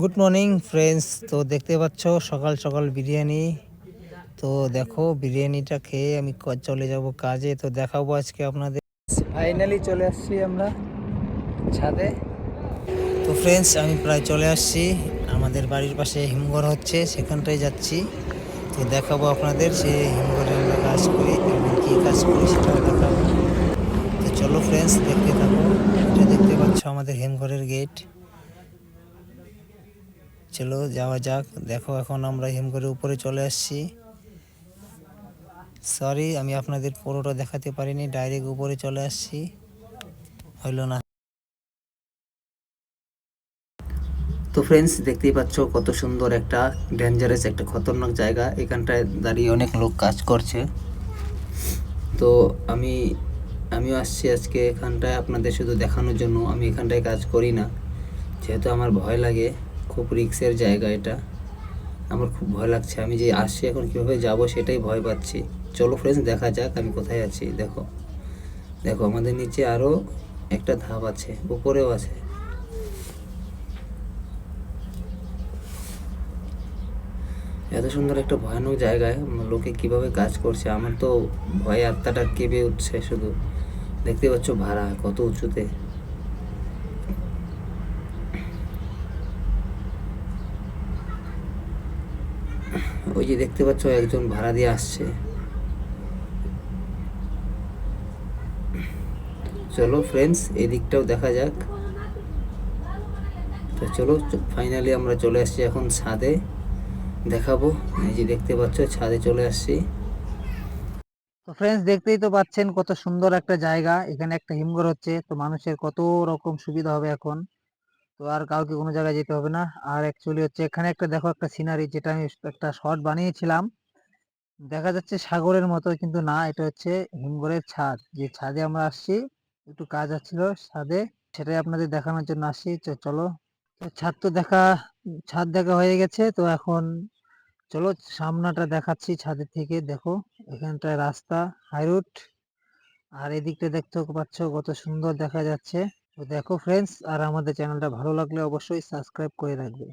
Good morning friends তো দেখতে পাচ্ছ, সকাল সকাল বিরিয়ানি। তো দেখো, বিরিয়ানিটা খেয়ে আমি চলে যাব কাজে। তো দেখাবো আজকে আপনাদের। ফাইনালি চলে আসছি আমরা ছাদে। তো ফ্রেন্ডস আমি প্রায় চলে আসছি। আমাদের বাড়ির পাশে হিমঘর হচ্ছে, সেখানটায় যাচ্ছি। তো দেখাবো আপনাদের সে হিমঘরে আমরা কাজ করি এবং কী কাজ করি সেটাও দেখাবো। তো চলো ফ্রেন্ডস দেখতে থাকো। এটা দেখতে পাচ্ছ আমাদের হিমঘরের গেট চলো যাওয়া যাক। দেখো এখন আমরা হিমঘরের উপরে চলে আসছি। সরি আমি আপনাদের পুরোটা দেখাতে পারিনি ডাইরেক্ট উপরে চলে আসছি। হইল না। তো ফ্রেন্ডস দেখতেই পাচ্ছ কত সুন্দর একটা ডেঞ্জারাস একটা খতরনাক জায়গা। এখানটায় দাঁড়িয়ে অনেক লোক কাজ করছে। তো আমি, আমিও আসছি আজকে এখানটায় আপনাদের শুধু দেখানোর জন্য। আমি এখানটায় কাজ করি না, যেহেতু আমার ভয় লাগে। খুব রিক্সের জায়গা এটা। আমার খুব ভয় লাগছে। আমি যে আসছি এখন কীভাবে যাব সেটাই ভয় পাচ্ছি। চলো ফ্রেন্ডস দেখা যাক আমি কোথায় আছি। দেখো দেখো, আমাদের নিচে আরও একটা ধাপ আছে, উপরেও আছে। এত সুন্দর একটা ভয়ানক জায়গায় লোকে কীভাবে কাজ করছে, আমার তো ভয়ে আত্মাটা কেঁপে উঠছে শুধু। দেখতে পাচ্ছ ভাড়া কত উঁচুতে। ওই যে দেখতে পাচ্ছ একজন ভাড়া দিয়ে আসছে। চলো ফ্রেন্ডস এই দিকটাও দেখা যাক। তো চলো ফাইনালি আমরা চলে আসছি এখন ছাদে। দেখাবো, এই যে দেখতে পাচ্ছ, ছাদে চলে আসছি। তো ফ্রেন্ডস দেখতেই তো পাচ্ছেন কত সুন্দর একটা জায়গা। এখানে একটা হিমঘর হচ্ছে, তো মানুষের কত রকম সুবিধা হবে এখন। তো আর কাউকে কোনো জায়গায় যেতে হবে না। আর অ্যাকচুয়ালি হচ্ছে এখানে একটা দেখো একটা সিনারি যেটা আমি একটা শর্ট বানিয়েছিলাম। দেখা যাচ্ছে সাগরের মতো কিন্তু না, এটা হচ্ছে হিমঘরের ছাদ। যে ছাদে আমরা আসছি, একটু কাজ আসছিল ছাদে, সেটাই আপনাদের দেখানোর জন্য আসছি। চলো ছাদ তো দেখা, ছাদ দেখা হয়ে গেছে। তো এখন চলো সামনাটা দেখাচ্ছি ছাদের থেকে। দেখো এখানটায় রাস্তা হাই রুট আর এদিকটা দেখতে পাচ্ছ কত সুন্দর দেখা যাচ্ছে। তো দেখো ফ্রেন্ডস আর আমাদের চ্যানেলটা ভালো লাগলে অবশ্যই সাবস্ক্রাইব করে রাখবে।